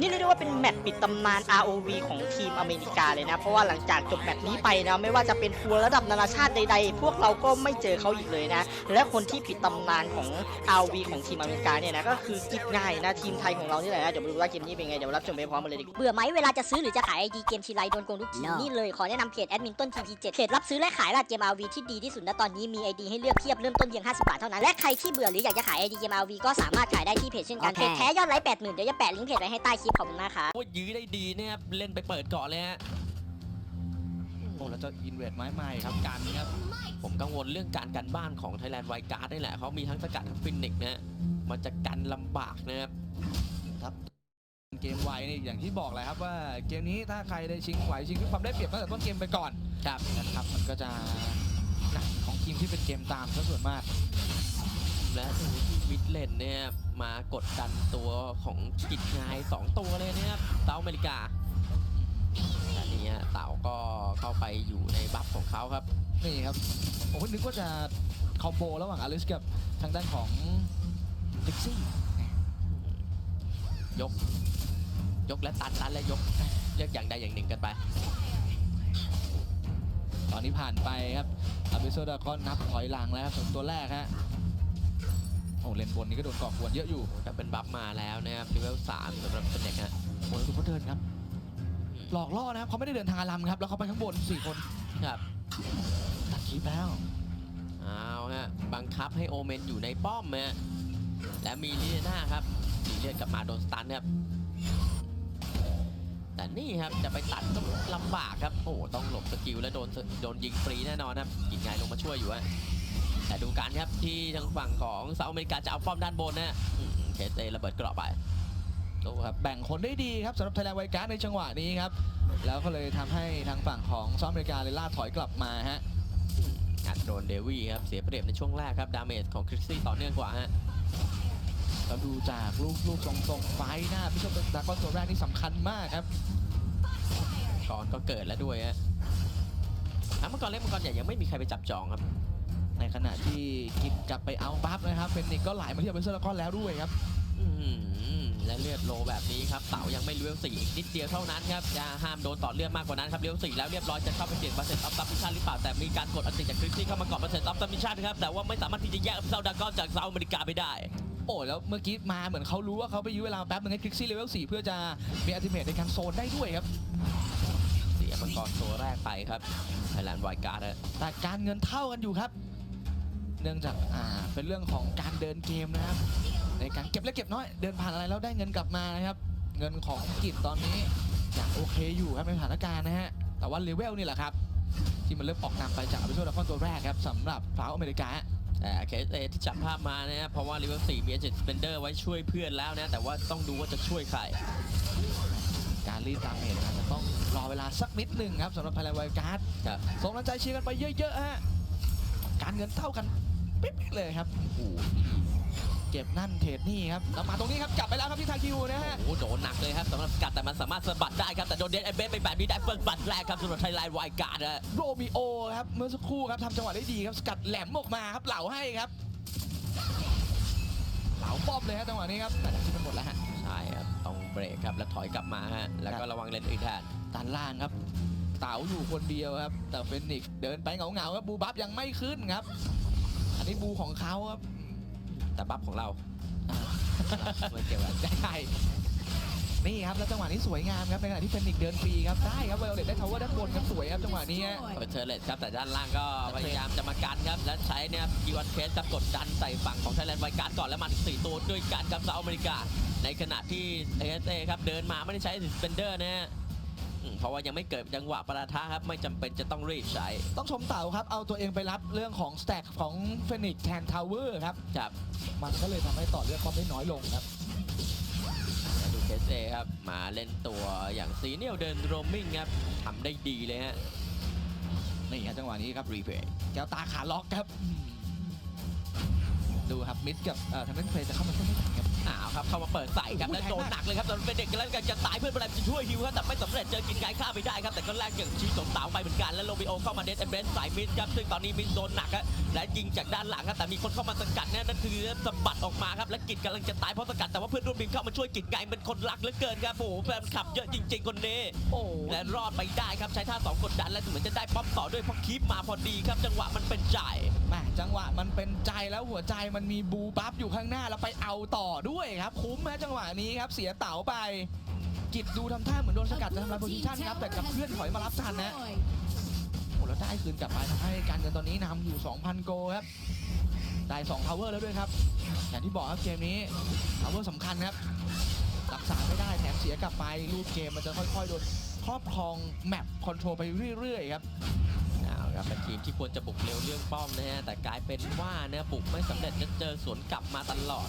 นี่เรียกได้ว่าเป็นแมตช์ปิดตำนาน ROV ของทีมอเมริกาเลยนะ เพราะว่าหลังจากจบแมตช์นี้ไปนะ ไม่ว่าจะเป็นทัวร์ระดับนานาชาติใดๆ พวกเราก็ไม่เจอเขาอีกเลยนะ และคนที่ปิดตำนานของ ROV ของทีมอเมริกาเนี่ยนะก็คือกิฟง่ายนะทีมไทยของเรานี่แหละนะเดี๋ยวมาดูว่าเกมนี้เป็นไงเดี๋ยวรับชมไปพร้อมกันเลยดีกว่าเบื่อไหมเวลาจะซื้อหรือจะขายไอดีเกมทีไรโดนโกงทุกที No นี่เลยขอแนะนำเพจแอดมินต้น TP7 เพจรับซื้อและขายราดเกม RV ที่ดีที่สุดณตอนนี้มีไอดีให้เลือกเพียบเริ่มต้นเพียง50บาทเท่านั้นและใครที่เบื่อหรืออยากจะขายไอดีเกม RV ก็สามารถขายได้ที่เพจเช่นกันโอเคเพจแท้ยอดไลค์80,000เดี๋ยวจะแปะลิงก์เพจไว้ให้ใต้คลิปขอบคุณมากครับว่ายื้อได้ดีเนี่ยครับ เล่นไปเปิดก่อนเลยฮะ โอ้แล้วจะอินเวดไม้ใหม่ครับกันครับ ผมกังวลเรื่องการกันบ้านของ Thailand w i การ์ดนี่แหละเขามีทั้งสกัดทั้งฟินิกนะฮะมันจะกันลำบากนะครับ เกมไวนี่อย่างที่บอกแหละครับว่าเกมนี้ถ้าใครได้ชิงไหวชิงด้วยความได้เปรียบตั้งแต่ต้นเกมไปก่อนครับ นะครับมันก็จะหนักของทีมที่เป็นเกมตามซะส่วนมากและดูที่วิดเลนเนี่ย มากดดันตัวของกิจงาย 2 ตัวเลยนะครับเซาท์อเมริกาแต่นี่ฮะเต่าก็เข้าไปอยู่ในบัฟของเขาครับนี่ครับผมนึกว่าจะคอมโบระหว่างอลิสกับทางด้านของลิกซี่ยก ยกและตันตันและยกเลือกอย่างใดอย่างหนึ่งกันไป ตอนนี้ผ่านไปครับอาบิโซดาก็นับถอยหลังแล้วครับส่วนตัวแรกฮะโอ้เลนบนนี้ก็โดนก่อกวนเยอะอยู่ก็เป็นบัฟมาแล้วนะครับเลเวลสามสำหรับเป็นเด็กฮะโอ้แล้วดูเขาเดินครับ หลอกล่อนะครับเขาไม่ได้เดินทางอารัมครับ แล้วเขาไปข้างบนสี่คนครับตัดคลิปแล้วเอาฮะบังคับให้โอเมนอยู่ในป้อมฮะและมีลีน่าครับสีเลือดกลับมาโดนสตันครับแต่นี่ครับจะไปตัดก็ลำบากครับ โอ้ต้องหลบสกิลและโดนโดนยิงฟรีแน่นอนครับยิงไงลงมาช่วยอยู่ฮะ แต่ดูการครับที่ทางฝั่งของเซาท์อเมริกาจะเอาป้อมด้านบนนะฮะอืมเคสเอระเบิดกรอบไปดูครับแบ่งคนได้ดีครับสำหรับไทยแลนด์ไวการ์ดในจังหวะนี้ครับ แล้วก็เลยทำให้ทางฝั่งของซอมอเมริกาเลยล่าถอยกลับมาฮะอัดโดนเดวี่ครับเสียเปรียบในช่วงแรกครับดาเมจของคริสซี่ต่อเนื่องกว่าฮะเราดูจากลูกลูกทรงๆไฟหน้าพิชมดากอนตัวแรกนี่สำคัญมากครับก่อนก็เกิดแล้วด้วยฮะอะเมื่อก่อนเล่นเมื่อก่อนใหญ่ยังไม่มีใครไปจับจองครับ ในขณะที่กิบกลับไปเอาบัฟนะครับเป็นนิกก็ไหลมาที่อเบนเซอร์แล้วก็แล้วด้วยครับอื้อหือและเลือดโลแบบนี้ครับเต่ายังไม่เลี้ยวสี่อีกนิดเดียวเท่านั้นครับจะห้ามโดนต่อเลือดมากกว่านั้นครับเลี้ยวสี่แล้วเรียบร้อยจะเข้าไปเปลี่ยนเปอร์เซ็นต์ออฟซับมิชชั่นหรือเปล่าแต่มีการกดอันติจากคริสซี่เข้ามาเก่อนเปอร์เซ็นต์ออฟซับมิชชั่นครับแต่ว่าไม่สามารถที่จะแยกเซาดากอนจากเซาท์อเมริกาไปได้ โอ้แล้วเมื่อกี้มาเหมือนเขารู้ว่าเขาไปยื้อเวลาแป๊บนึงให้คลิกซี่เลเวล4เพื่อจะมีอัลติเมทในการโซนได้ด้วยครับเสียมังกรตัวแรกไปครับไทยแลนด์ไวการ์ดแต่การเงินเท่ากันอยู่ครับ เนื่องจากอ่าเป็นเรื่องของการเดินเกมนะครับ ในการเก็บเล็กเก็บน้อย เดินผ่านอะไรแล้วได้เงินกลับมานะครับ เงินของกิจตอนนี้ยังโอเคอยู่ครับในสถานการณ์นะฮะแต่ว่าเลเวลนี่แหละครับ ที่มันเริ่มออกนำไปจากอ p ิโซดาคอนตัวแรกครับสำหรับฟ้าอเมริกาแต่เคสเอที่จับภาพมานะครับเพราะว่าเลเวล4มี Agent Spender ไว้ช่วยเพื่อนแล้วนะ แต่ว่าต้องดูว่าจะช่วยใคร การรีดดาเมจอาจจะต้องรอเวลาสักนิดหนึ่งครับสำหรับไพลไวการ์ดครับส่งกำลังใจเชียร์กันไปเยอะๆฮะการเงินเท่ากันเป๊ะๆเลยครับโอ้โหเก็บนั่นเทรดนี่ครับแล้วมาตรงนี้ครับกลับไปแล้วครับที่ทาคิวนะฮะ โอ้โหโดนหนักเลยครับสำหรับสกัดแต่มันสามารถสะบัดได้ครับ แต่โดนเดนไอเบสไปแบบนี้ได้เฟิร์สบัตแรกครับสำหรับไทยแลนด์ไวการ์ดนะโรมิโอครับเมื่อสักครู่ครับทำจังหวะได้ดีครับสกัดแหลมออกมาครับเหลาให้ครับ เหลาป้อมเลยครับจังหวะนี้ครับแต่ที่มันหมดแล้วฮะใช่ครับต้องเบรกครับแล้วถอยกลับมาฮะแล้วก็ระวังเลนอื่นแทนด้านล่างครับเต๋าอยู่คนเดียวครับ แต่เฟนิกซ์เดินไปเหงาๆครับบูบัฟยังไม่ขึ้นครับอั นนี้บูของเขาครับแต่บัฟของเราอ่าไม่เกี่ยวกันได้นี่ครับแล้วจังหวะนี้สวยงามครับในขณะที่เฟนิกซ์เดินฟรีครับได้ครับเวลเลตได้ทาวเวอร์ด้านบนครับสวยครับจังหวะนี้ฮะ เป็นเทอร์เลตครับแต่ด้านล่างก็พยายามจะมากันครับแล้วใช้เนี่ยกีวันเคสครับกดดันใส่ฝั่งของไทยแลนด์ไวการ์ดก่อนแล้วมาถึง4ตัวด้วยกันครับเซาท์อเมริกา ในขณะที่เอสเอครับเดินมาไม่ได้ใช้สเปนเดอร์นะฮะอืม เพราะว่ายังไม่เกิดจังหวะประทะครับไม่จำเป็นจะต้องรีบใช้ต้องชมเต่าครับ เอาตัวเองไปรับเรื่องของสแต็กของเฟนิกซ์แทนทาวเวอร์ครับ ครับ มันก็เลยทำให้ต่อเลือดป้อมได้น้อยลงครับ ดูเคสเอครับ มาเล่นตัวอย่างซีเนียลเดินโรมมิ่งครับทำได้ดีเลยฮะ นี่ครับจังหวะนี้ครับรีเพย์แก้วตาขาล็อกครับอืมดูครับมิดกับเอ่อทางนั้นเพลย์จะเข้ามาช่วยไม่ทันครับ อ้าวครับเข้ามาเปิดใส่ครับโอ้โหและโดนแรงมากหนักเลยครับตอนเป็นเด็กแล้วกันจะตายเพื่อนพยายามจะช่วยฮิวครับแต่ไม่สำเร็จเจอกินไก่ฆ่าไม่ได้ครับแต่ก็แลกอย่างชีสมเต๋าไปเหมือนกันแล้วโรบิโอเข้ามาเดสเอเบสสายมิดครับซึ่งตอนนี้มิดโดนหนักครับและยิงจากด้านหลังครับแต่มีคนเข้ามาสกัดเนี่ยนั่นคือสะบัดออกมาครับและกิจกำลังจะตายเพราะสกัดแต่ว่าเพื่อนร่วมทีมเข้ามาช่วยกิจไก่เป็นคนรักเหลือเกินครับโอ้โหแฟนคลับเยอะจริง ๆ คนนี้โอ้และรอดไปได้ครับใช้ท่าสองกดดันและเหมือนจะได้ป้อมต่อด้วยเพราะคีปมาพอดีครับ จังหวะมันเป็นจ่ายแหม่จังหวะมันเป็นใจแล้วหัวใจมันมีบูบัฟอยู่ข้างหน้าแล้วไปเอาต่อด้วย้วยครับคุ้มไหมจังหวะนี้ครับเสียเต๋าไป กิจดูทำท่าเหมือนโดนสกัดจะทำลายโพซิชันครับแต่กับเพื่อนถอยมารับทันนะโอ้แล้วได้คืนกลับไปทำให้การเงินตอนนี้นำอยู่ 2,000 โกครับได้2 power แล้วด้วยครับอย่างที่บอกครับเกมนี้ power สำคัญครับรักษาไม่ได้แถมเสียกลับไปรูปเกมมันจะค่อยๆโดนครอบครองแมปคอนโทรลไปเรื่อยๆครับเอาครับเป็นทีมที่ควรจะบุกเร็วเรื่องป้อมนะฮะแต่กลายเป็นว่าเนี่ยบุกไม่สำเร็จจะเจอสวนกลับมาตลอด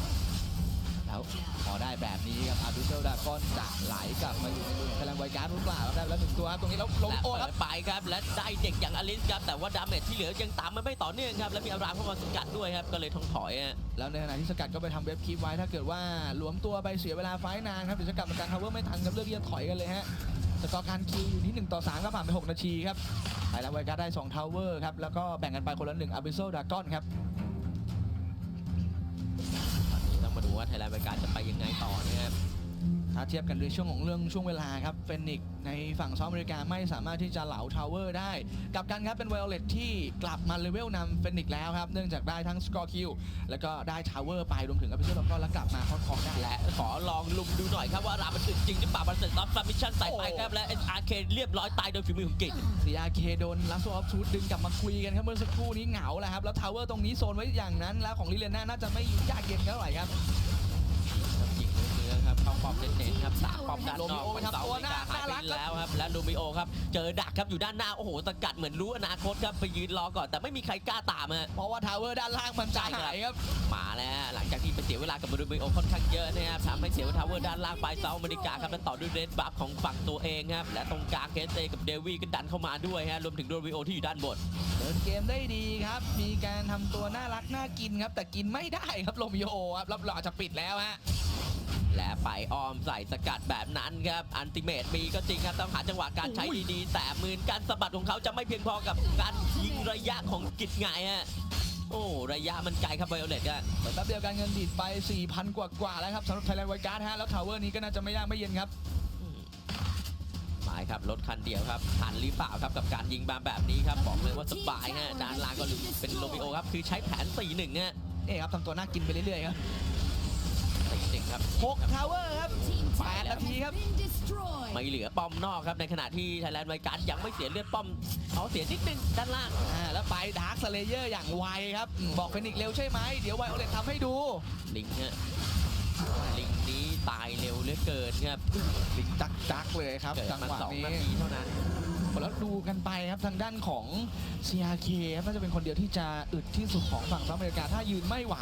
แล้วพอได้แบบนี้ครับอาร์บิเซลดากอนจะไหลกลับมาอยู่ในมือของพลังไวการ์ดหรือเปล่าครับได้แล้วหนึ่งตัวครับตรงนี้แล้วลงและโอ้เปิครับดไปครับและได้เด็กอย่างอลิสครับแต่ว่าดาเมจที่เหลือยังตามมันไม่ต่อเนื่องครับและมีอารามเข้ามาสกัดด้วยครับก็เลยต้องถอยฮะแล้วในขณะที่สกัดก็ไปทำเว็บคีปไว้ถ้าเกิดว่าหลวมตัวไปเสียเวลาไฟท์นานครับเดี๋ยวสกัดมันการทาวเวอร์ไม่ทันครับเลือกที่จะถอยกันเลยฮะสกอร์การคิวอยู่ที่1ต่อ3ก็ผ่านไป 6 นาทีครับไทยแลนด์ไวการ์ดได้2ทาวเวอร์ครับแล้วก็แบ่งกันไปคนละ1อาร์บิเซลดากอนครับตอนนี้ต้อง มาดูว่าไทยแลนด์บริการจะไปยังไงต่อนะครับ ถ้าเทียบกันด้วยช่วงของเรื่องช่วงเวลาครับเฟนิกในฝั่งซอฟอเมริกาไม่สามารถที่จะเหลาทาวเวอร์ได้กลับกันครับเป็นไวโอเลตที่กลับมาเลเวลนำเฟนิกแล้วครับ เนื่องจากได้ทั้งสกอร์คิวแล้วก็ได้ทาวเวอร์ไปรวมถึงอาร์บิเซลดากอนแล้วกลับมาครอบครองได้และขอลองลุมดูหน่อยครับว่ารามันอึดจริงหรือเปล่าบันเสร็จรับซับมิชชั่นใส่ไปครับและ SRK เรียบร้อยตายโดยฝีมือของกิจ CRK โดนลัสโซออฟชูดดึงกลับมาคุยกันครับเมื่อสักครู่นี้เหงาแหละครับแล้วทาวเวอร์ตรงนี้โซนไว้อย่างนั้นแล้วของลิเลน่าน่าจะไม่ยากเย็นเท่าไหร่ครับ ป้อมเน้นๆครับสามป้อมด้านนอกโรมิโอไปทำเสาตัวอเมริกาหายน่ารักไปแล้วครับ และโรมิโอครับ เจอดักครับอยู่ด้านหน้า โอ้โหสกัดเหมือนรู้อนาคตครับ ไปยืนรอก่อน แต่ไม่มีใครกล้าตามฮะเพราะว่าทาวเวอร์ด้านล่างมันจะหายครับ มาแล้ว หลังจากที่ไปเสียเวลากับโรมิโอค่อนข้างเยอะนะครับทำให้เสียเวลาทาวเวอร์ด้านล่างไปเซาท์อเมริกาครับแล้วต่อด้วยเรดบัฟของฝั่งตัวเองครับ และตรงกลางเคสเตกับเดวี่ก็ดันเข้ามาด้วยฮะ รวมถึงโรมิโอที่อยู่ด้านบนเดินเกมได้ดีครับ มีการทำตัวน่ารักน่ากินครับ แต่กินไม่ได้ครับโรมิโอครับรับรองจะปิดแล้วฮะ และไปอ้อมใส่สกัดแบบนั้นครับอันติเมตมีก็จริงครับต้องหาจังหวะการใช้ดีๆ แต่มืนการสะบัดของเขาจะไม่เพียงพอกับการยิงระยะของกิจไงฮะโอ้ระยะมันไกลครับไวโอเลตอะแต่แป๊บเดียวการเงินดีดไป 4,000 กว่ากว่าๆแล้วครับสำหรับไทยแลนด์ไวการ์ดฮะแล้วทาวเวอร์นี้ก็น่าจะไม่ยากไม่เย็นครับหมายครับรถคันเดียวครับทันหรือเปล่าครับกับการยิงมาแบบนี้ครับบอกเลยว่าสบายฮะด้านล่างก็เป็นโรมิโอครับคือใช้แผน4-1ฮะนี่ครับทำตัวน่ากินไปเรื่อยๆครับ4-1 ครับ6ทาวเวอร์ครับ8นาทีครับ ไม่เหลือป้อมนอกครับในขณะที่ไทยแลนด์ไวการ์ดยังไม่เสียเลือดป้อมเขาเสียนิดนึงด้านล่างอ่าแล้วไปดาร์คสเลเยอร์อย่างไวครับอืมบอกเฟนิกซ์เร็วใช่ไหม เดี๋ยวไวโอเลตทำให้ดู ลิงฮะลิงนี้ตายเร็วเหลือเกินครับลิงจักจักๆเลยครับเกิดจังมาหวะสองนี้นาทีเท่านั้นแล้วดูกันไปครับทางด้านของ CRK ครับน่าจะเป็นคนเดียวที่จะอึดที่สุดของฝั่งสหรัฐอเมริกาถ้ายืนไม่ไหว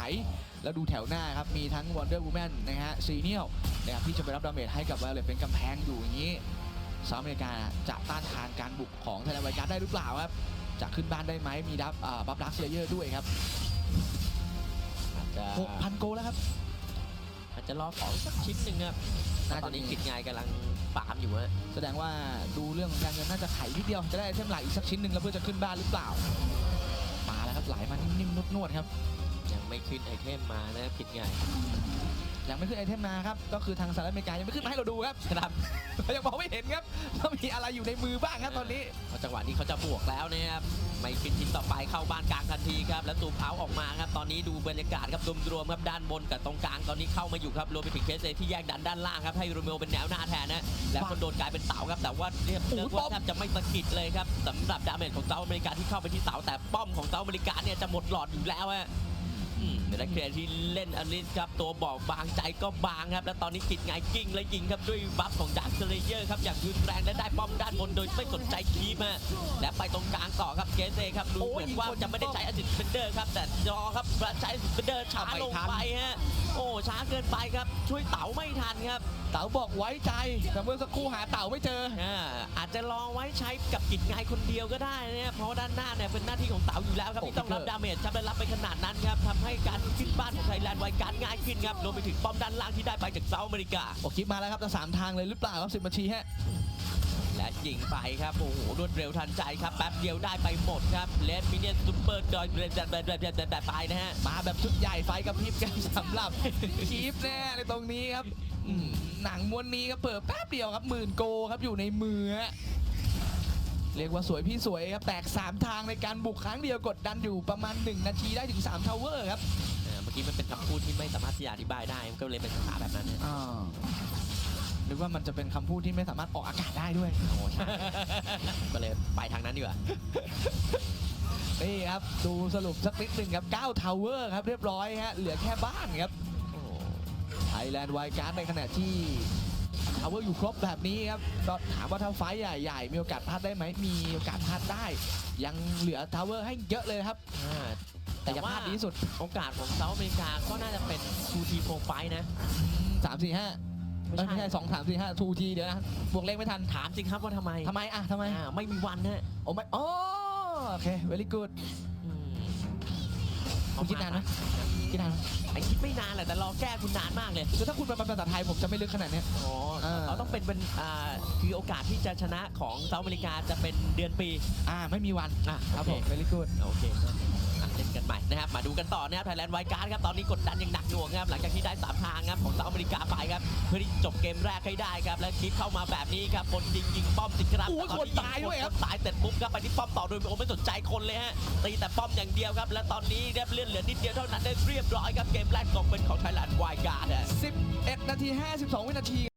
แล้วดูแถวหน้าครับ มีทั้ง Wonder Woman นะฮะซีเนียลนะครับที่จะไปรับดาเมจให้กับไวโอเลตเป็นกำแพงอยู่อย่างนี้สหรัฐอเมริกาจะต้านทานการบุกของไทยแลนด์ไวการ์ดได้หรือเปล่าครับ จะขึ้นบ้านได้ไหมมีดับอ่าบัฟดักสเลเยอร์ด้วยครับอาจจะ6,000โกแล้วครับ อาจจะรอของสักชิ้นหนึ่งครับน่าจะตอนนี้มีกิจงายกำลังปามอยู่ฮะแสดงว่าดูเรื่องของการเงินน่าจะไขนิดเดียว จะได้ไอเทมหลักอีกสักชิ้นหนึ่งแล้วเพื่อจะขึ้นบ้านหรือเปล่า มาแล้วครับไหลมานิ่มๆนวดๆครับยัง ไม่ขึ้นไอเทมมานะครับกิจงายยังไม่ขึ้นไอเทมมาครับ ก็คือทางสหรัฐอเมริกายังไม่ขึ้นมาให้เราดูครับครับเรายังมองไม่เห็นครับว่ามีอะไรอยู่ในมือบ้างครับตอนนี้เพราะจังหวะนี้เขาจะบวกแล้วนะครับไม่ขึ้นชิ้นต่อไปเข้าบ้านกลางทันทีครับแล้วตูมเอาออกมาครับตอนนี้ดูบรรยากาศครับรวมๆครับด้านบนกับตรงกลางตอนนี้เข้ามาอยู่ครับรวมไปถึงเคสเอที่แยกดันด้านล่างครับให้โรเมโอเป็นแนวหน้าแทนนะแล้วคนโดนกลายเป็นเต๋าครับแต่ว่าเรียบเรียกว่าแทบจะไม่สะกิดเลยครับสำหรับดาเมจของเซาท์อเมริกาที่เข้าไปที่เต๋าแต่ป้อมของเซาท์อเมริกาเนี่ยจะหมดหลอดอยู่แล้วฮะ อืมและเคสที่เล่นอลิสครับตัวบอกบางใจก็บางครับ แล้วตอนนี้กิดไงกิ้งและยิงครับด้วยบัฟของดักเลเยอร์ครับอย่างรุนแรงและได้ป้อมด้านบนโดยไม่สนใจคีบฮะและไปตรงกลางต่อครับเกสเซครับดูเหมือนว่าจะไม่ได้ใช้อสิทธิ์เบนเดอร์ครับแต่จอครับใช้อสิทธิ์เบนเดอร์ช้าลงไปฮะโอ้ช้าเกินไปครับช่วยเต๋าไม่ทันครับ เต๋าบอกไว้ใจแต่เมื่อสักครู่หาเต๋าไม่เจอ อ่าอาจจะลองไว้ใช้กับกิจงายคนเดียวก็ได้นะครับเพราะว่าด้านหน้าเนี่ยเป็นหน้าที่ของเต๋าอยู่แล้วครับโอ้ที่ต้องรับพี่เตอร์ดาเมจครับและรับไปขนาดนั้นครับทำให้การขึ้นบ้านของไทยแลนด์ไวการง่ายขึ้นครับรวมไปถึงป้อมด้านล่างที่ได้ไปจากเซาท์อเมริกา โอคลิปมาแล้วครับจะสามทางเลยหรือเปล่าครับสิบนาทีฮะ และยิงไปครับโอ้โหรวดเร็วทันใจครับแป๊บเดียวได้ไปหมดครับเลดมิเนียนซูเปอร์ดอยแบบแบบแบบแบบแบบไปนะฮะ มาแบบชุดใหญ่ไฟกับพริบกันสำหรับคลิปแน่ในตรงนี้ครับ อืมหนังม้วนนี้ครับเปิดแป๊บเดียวครับหมื่นโกครับอยู่ในมือฮะเรียกว่าสวยพี่สวยครับแตก 3 ทางในการบุกครั้งเดียวกดดันอยู่ประมาณ 1 นาทีได้ถึง3ทาวเวอร์ครับเออเมื่อกี้มันเป็นคำพูดที่ไม่สามารถที่จะอธิบายได้มันก็เลยเป็นภาษาแบบนั้นนะอ่านึกว่ามันจะเป็นคำพูดที่ไม่สามารถออกอากาศได้ด้วย โอ้ใช่ก็เลยไปทางนั้นดีกว่านี่ครับ ดูสรุปสักนิดหนึ่งครับ9ทาวเวอร์ครับเรียบร้อยฮะเหลือแค่บ้านครับโอ้ไท ยแลนด์ไวการ์ดในขณะที่ทาวเวอร์อยู่ครบแบบนี้ครับก็ถามว่าถ้าไฟท์ใหญ่ๆมีโอกาสพลาดได้ไหมมีโอกาสพลาดได้ ยังเหลือทาวเวอร์ให้เยอะเลยครับอ่าแต่อย่าพลาดดีที่สุดโอกาสของเซาท์อเมริกาก็น่าจะเป็น 2T Pro Fight นะ3 4 5ไม่ใช่2 3 4 5 2ทีเดี๋ยวนะบวกเลขไม่ทันถามจริงครับว่าทำไมทำไมอะทำไมอ่าไม่มีวันนะโอ้ไม่อ๋อโอเค very good อืมคุณคิดนานไหมคิดนานไหมไอคิดไม่นานแหละแต่รอแก้คุณนานมากเลย คือถ้าคุณเป็นภาษาไทยผมจะไม่ลึกขนาดเนี้ย อ๋อเออเราต้องเป็นเป็นอ่าคือโอกาสที่จะชนะของเซาท์อเมริกาจะเป็นเดือนปี อ่า ไม่มีวัน อะครับโอผมเค very good โอเค หม่นะครับมาดูกันต่อนะครับไทยแลนด์ไวการ์ดครับตอนนี้กดดันอย่างหนักหน่วงครับหลังจากที่ได้สามทางครับของเซาท์อเมริกาไปครับเพื่อที่จบเกมแรกให้ได้ครับและคลิปเข้ามาแบบนี้ครับคนยิงยิงป้อมสิครับโอ้ยตคนตายด้วยครับตายเสร็จปุ๊บครับไปที่ป้อมต่อโดยโอไม่สนใจคนเลยฮะตีแต่ป้อมอย่างเดียวครับและตอนนี้ครับเลื่อนเหลือนิดเดียวเท่านั้นได้เรียบร้อยครับเกมแรกตกเป็นของไทยแลนด์ไวการ์ดอะ11 นาที 52 วินาที